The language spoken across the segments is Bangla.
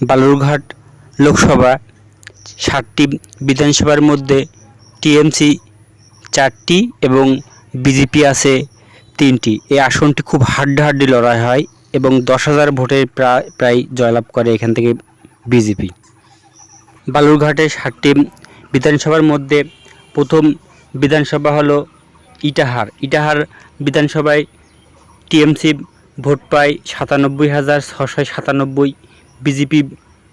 বালুরঘাট লোকসভা ষাটটি বিধানসভার মধ্যে টিএমসি চারটি এবং বিজেপি আছে তিনটি। এই আসনটি খুব হাড্ডাহাড্ডি লড়াই হয় এবং দশ হাজার ভোটের প্রায় প্রায় জয়লাভ করে এখান থেকে বিজেপি। বালুরঘাটে ষাটটি বিধানসভার মধ্যে প্রথম বিধানসভা হলো ইটাহার। ইটাহার বিধানসভায় টিএমসি ভোট পায় সাতানব্বই হাজার ছশো সাতানব্বই বিজেপি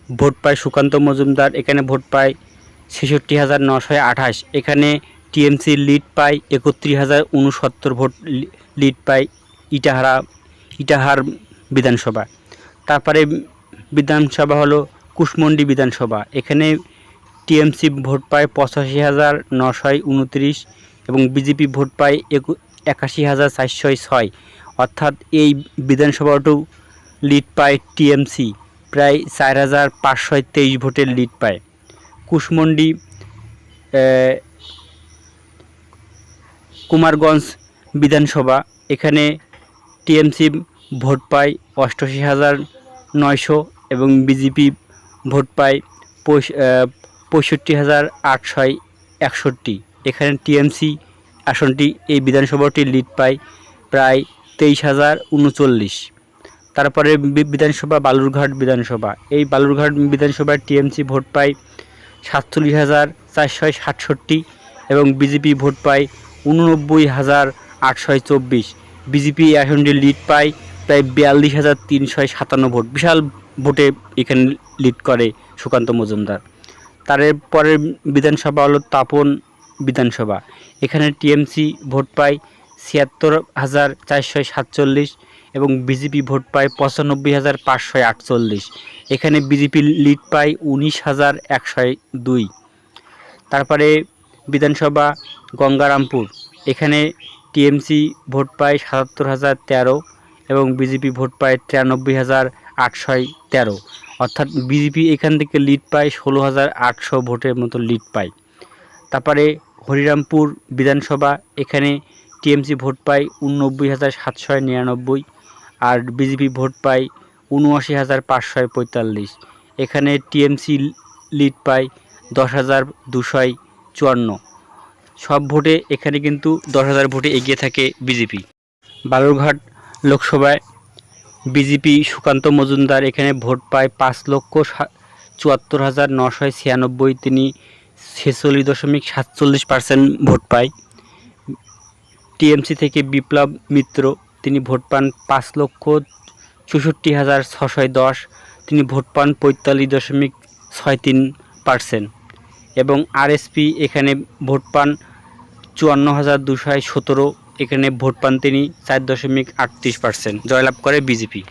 ভোট পায় সুকান্ত মজুমদার, এখানে ভোট পায় ছেষট্টি হাজার নশো আঠাশ, এখানে টিএমসি লিড পায় একত্রিশ হাজার উনসত্তর ভোট লিড পায় ইটাহারা, ইটাহার বিধানসভা। তারপরে বিধানসভা হলো কুশমন্ডি বিধানসভা, এখানে টিএমসি ভোট পায় পঁচাশি হাজার নশয় উনত্রিশ এবং বিজেপি ভোট পায় একু, একাশি হাজার চারশো ছয়। অর্থাৎ এই বিধানসভাটাও লিড পায় টিএমসি। প্রায় চার হাজার পাঁচশো তেইশ ভোটের লিড পায়। কুশমন্ডি কুমারগঞ্জ বিধানসভা, এখানে টিএমসি ভোট পায় অষ্টআশি হাজার নয়শো এবং বিজেপি ভোট পায় পঁয়ষট্টি হাজার আটশয় একষট্টি। এখানে টিএমসি আসনটি এই বিধানসভাটি লিড পায় প্রায় তেইশ হাজার উনচল্লিশ। তারপরে বিধানসভা, বালুরঘাট বিধানসভা। এই বালুরঘাট বিধানসভায় টিএমসি ভোট পায় সাতচল্লিশ হাজার চারশো সাতষট্টি এবং বিজেপি ভোট পায় উননব্বই হাজার আটশো চব্বিশ। বিজেপি আসনটি লিড পায় প্রায় বিয়াল্লিশ হাজার তিনশো সাতান্ন ভোট। বিশাল ভোটে এখানে লিড করে সুকান্ত মজুমদার। তারপরের বিধানসভা হলো তাপন বিধানসভা। এখানে টিএমসি ভোট পায় ছিয়াত্তর হাজার চারশো সাতচল্লিশ এবং বিজেপি ভোট পায় পঁচানব্বই হাজার পাঁচশো আটচল্লিশ। এখানে বিজেপি লিড পায় উনিশ হাজার একশো দুই। তারপরে বিধানসভা গঙ্গারামপুর। এখানে টিএমসি ভোট পায় সাতাত্তর হাজার তেরো এবং বিজেপি ভোট পায় তিরানব্বই হাজার আটশোয় তেরো। অর্থাৎ বিজেপি এখান থেকে লিড পায় ষোলো হাজার আটশো ভোটের মতো লিড পায়। তারপরে হরিরামপুর বিধানসভা। এখানে টিএমসি ভোট পায় উননব্বই হাজার সাতশো নিরানব্বই। আর বিজেপি ভোট পায় উনআশি হাজার পাঁচশো পঁয়তাল্লিশ। এখানে টিএমসি লিড পায় দশ হাজার দুশয় চুয়ান্ন। সব ভোটে এখানে কিন্তু দশ হাজার ভোটে এগিয়ে থাকে বিজেপি। বালুরঘাট লোকসভায় বিজেপি সুকান্ত মজুমদার এখানে ভোট পায় পাঁচ লক্ষ চুয়াত্তর হাজার নশো ছিয়ানব্বই। তিনি ছেচল্লিশ দশমিক সাতচল্লিশ পার্সেন্ট ভোট পায়। টিএমসি থেকে বিপ্লব মিত্র তিনি ভোট পান পাঁচ লক্ষ চৌষট্টি হাজার ছশয় দশ। তিনি ভোট পান পঁয়তাল্লিশ দশমিক ছয় তিন পার্সেন্ট। এবং আরএসপি এখানে ভোট পান চুয়ান্ন হাজার দুশো সতেরো। এখানে ভোট পান তিনি চার দশমিক আটত্রিশ পার্সেন্ট। জয়লাভ করে বিজেপি।